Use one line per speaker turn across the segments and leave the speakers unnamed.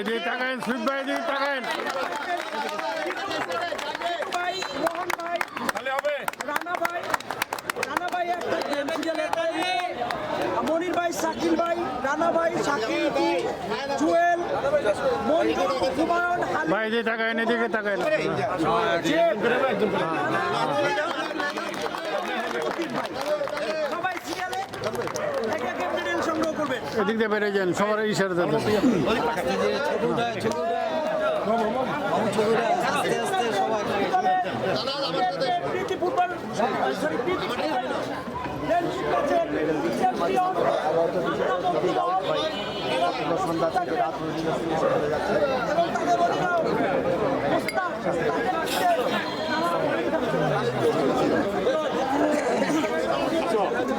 এদিকে তাকায়েন সুইপ ভাই এদিকে তাকায়েন
ভাই মোহন ভাই
তাহলে হবে।
রানা ভাই রানা ভাই এক থাকবেন সিরিয়ালের বাইরে। মনির ভাই শাকিল ভাই রানা ভাই শাকিল জুয়েল মঞ্জু হুমায়ুন
ভাই এদিকে তাকায়েন এদিকে তাকায়েন
সবাই সিরিয়ালে
এদিক দিয়ে বেড়ে যান সবার ইশারা দেন
প্রীতি ফুটবল সরি প্রীতি ফুটবল ফ্রেন্ডশিপ ম্যাচের চ্যাম্পিয়ন এবং তাদের অধিনায়ক মুস্তাক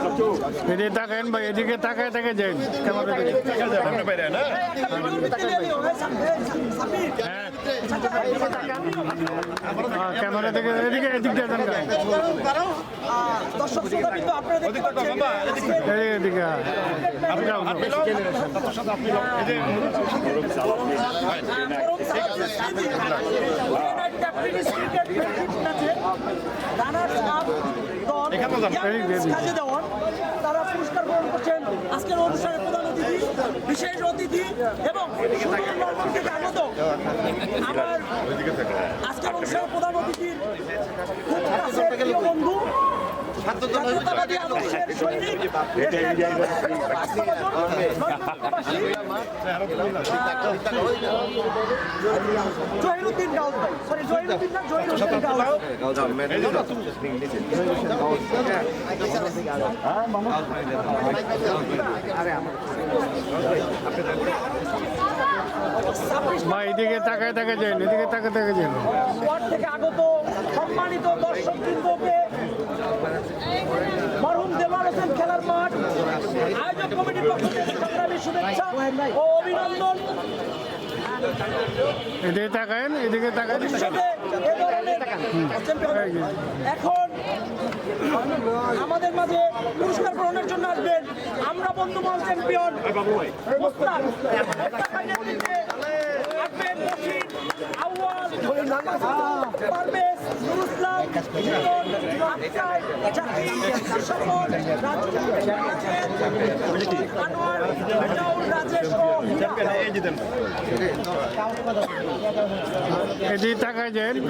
তাকে
এদিকে তাকায়েন ভাই এদিকে তাকায় তাকে দিকে
সামনে বাইরে না
ক্যামেরা থেকে এদিকে এদিক দিয়ে যান
দর্শক শ্রোতা কিন্তু আপনারা দেখতে পাচ্ছেন
এদিকে
এই
গ্রহণ করছেন। আজকের অনুষ্ঠানের প্রধান অতিথি, বিশেষ অতিথি এবং আজকের অনুষ্ঠানের প্রধান অতিথির খুব কাছের প্রিয় বন্ধু জহিরুদ্দিন ছাব্বিশ
এদিকে তাকায় তাকে যান এদিকে তাকায় তাকে যান
থেকে আগত সম্মানিত দর্শক বৃন্দকে মরহুম দেওয়ার হোসেন খেলার মাঠ, আয়োজক কমিটির পক্ষ থেকে সংগ্রামী শুভেচ্ছা ও অভিনন্দন।
এদিকে তাকায়েন এদিকে তাকায়েন।
চ্যাম্পিয়ন এখন আমাদের মাঝে পুরস্কার গ্রহণের জন্য আসবেন আমরা চ্যাম্পিয়ন স্বপন রাজু আনোয়ার রাজেশ ও হীরা।
এই যে দেন
এদিকে তাকায় যান
এদিকে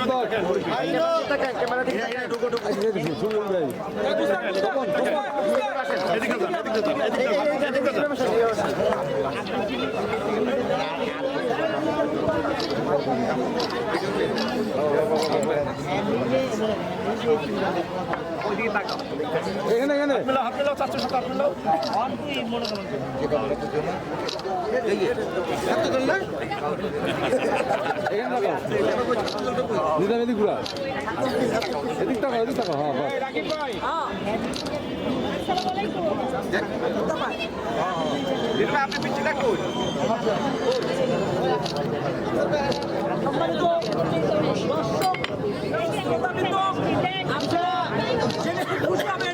যান এদিকে যান এদিকে যান এদিকে যান
এখানে এখানে।
আপনি নাও আপনি নাও চারশো সাথে আপনি নাও
নিজাম এদিক ঘুরা টাকা টাকা
আপনি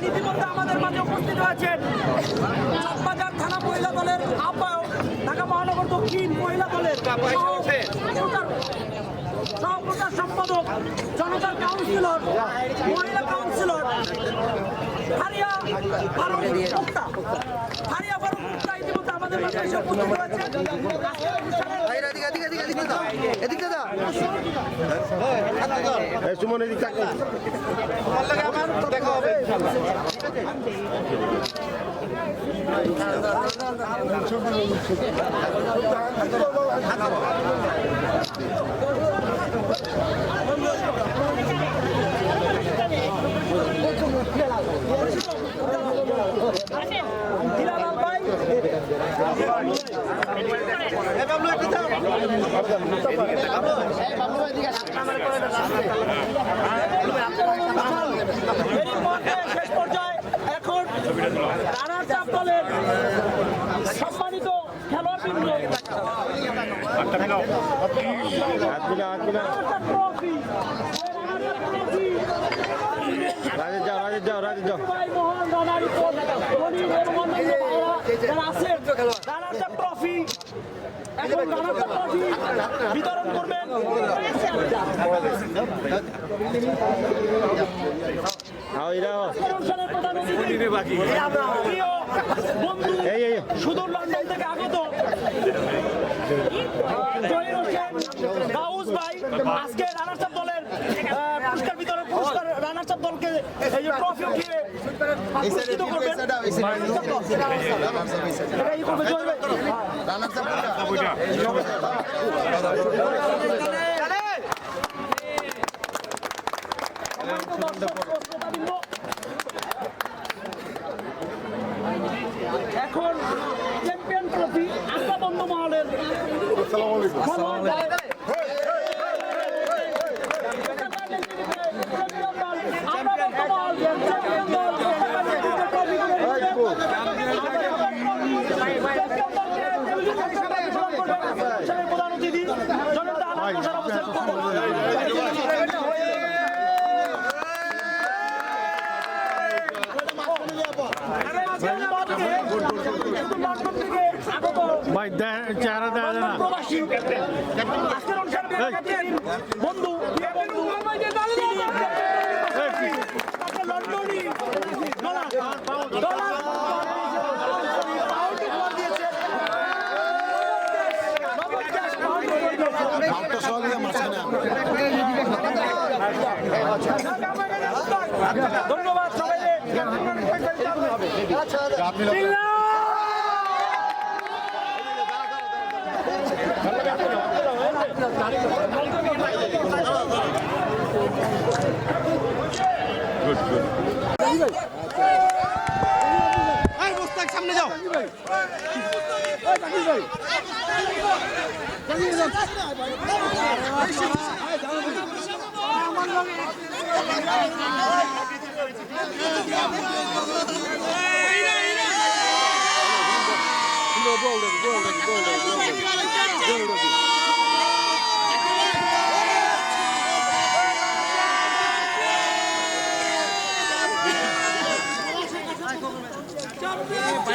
ইতিমধ্যে আমাদের মাঝে উপস্থিত হয়েছেন থানা মহিলা দলের আহ্বায়ক ঢাকা মহানগর দক্ষিণ মহিলা দলের সহ- সহপ্রচার সম্পাদক জনতার কাউন্সিলর মহিলা কাউন্সিলর হারিয়া
সুমন এদিক তাকাও দেখা হবে
ভাই এরই মধ্যে শেষ পর্যায়ে এখন রানার চাপ দলের সম্মানিত খেলোয়াড়বৃন্দ
রাজেশ যাও রাজেশ যাও রাজেশ যাও
যারা আছেন রানার্স আপ ট্রফি এখন বিতরণ করবেন। সুদূর লন্ডন থেকে আগত ভাই আজকে রানার্স আপ দলের পুরস্কার বিতরণ পুরস্কার রানার্স আপ দলকে এই যে ট্রফি উঠিয়ে পুরস্কৃত করবেন এটা ই করবে এখন চ্যাম্পিয়ন ট্রফি আশা বন্ধ মহলের বর্তমান চ্যাম্পিয়ন দল ট্রফি প্রধান অতিথি জনতা আলাপ প্রসার অবস্থান লন্ডন থেকে আগত
ভাই চেহারা দেখা যায় না।
প্রবাসী আজকের অনুষ্ঠানে ব্যাখ্যাকারী বন্ধু প্রিয় বন্ধু তিনি তাকে লন্ডনই ডলার ডলার পাউন্ড উপহার দিয়েছেন। নগদ ক্যাশ পাউন্ড উপহার দিয়েছেন। ধন্যবাদ সবাইকে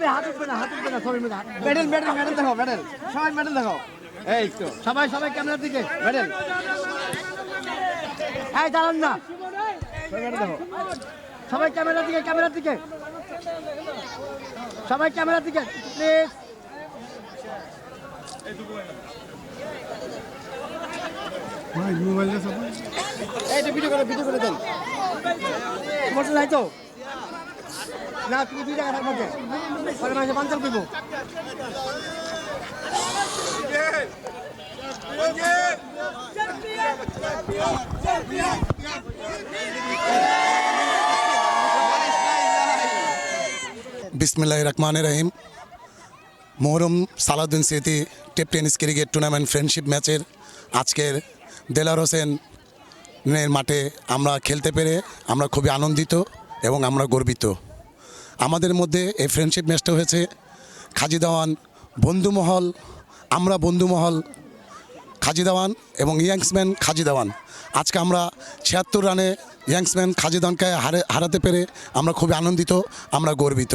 সবাই মেডেল মেডেল মেডেল দেখো মেডেল সবাই মেডেল দেখো এই তো, সবাই সবাই ক্যামেরার দিকে মেডেল এই, দাঁড়ান না। দেখো সবাই ক্যামেরার দিকে ক্যামেরার দিকে। সবাই ক্যামেরার দিকে প্লিজ এই তো ভিডিও করে ভিডিও করে দেন। মোটর নাই তো। না, তুমি দুই থাকবে পরে মাসে পাঞ্চাল
বিসমিল্লাহ রহমান রহিম। মোহরম সালাউদ্দিন স্মৃতি tape tennis cricket tournament friendship ম্যাচের আজকের দেলার হোসেনের মাঠে আমরা খেলতে পেরে আমরা খুবই আনন্দিত এবং আমরা গর্বিত। আমাদের মধ্যে এই ফ্রেন্ডশিপ ম্যাচটা হয়েছে। খাজি দেওয়ান বন্ধুমহল আমরা বন্ধুমহল খাজি দেওয়ান এবং ইয়াংসম্যান খাজি দেওয়ান। আজকে আমরা ছিয়াত্তর রানে ইয়াংসম্যান খাজি হারে, হারাতে পেরে আমরা খুবই আনন্দিত, আমরা গর্বিত।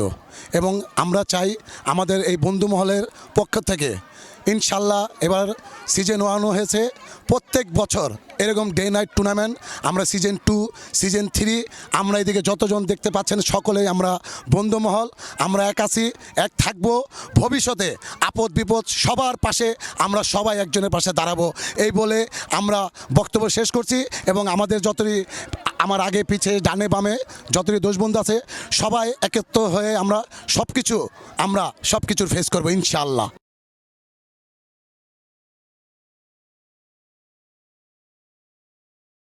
এবং আমরা চাই আমাদের এই বন্ধু মহলের পক্ষ থেকে ইনশাল্লাহ এবার সিজন ওয়ানও হয়েছে। প্রত্যেক বছর এরকম ডে নাইট টুর্নামেন্ট আমরা সিজন টু সিজন থ্রি আমরা এদিকে যতজন দেখতে পাচ্ছেন সকলেই আমরা বন্ধুমহল, আমরা এক আছি, এক থাকব। ভবিষ্যতে আপদ বিপদ সবার পাশে আমরা সবাই একজনের পাশে দাঁড়াবো। এই বলে আমরা বক্তব্য শেষ করছি এবং আমাদের যতই আমার আগে পিছে ডানে বামে যতই দোষবন্ধু আছে, সবাই একত্র হয়ে আমরা সব কিছু আমরা সব কিছুর ফেস করব ইনশাআল্লাহ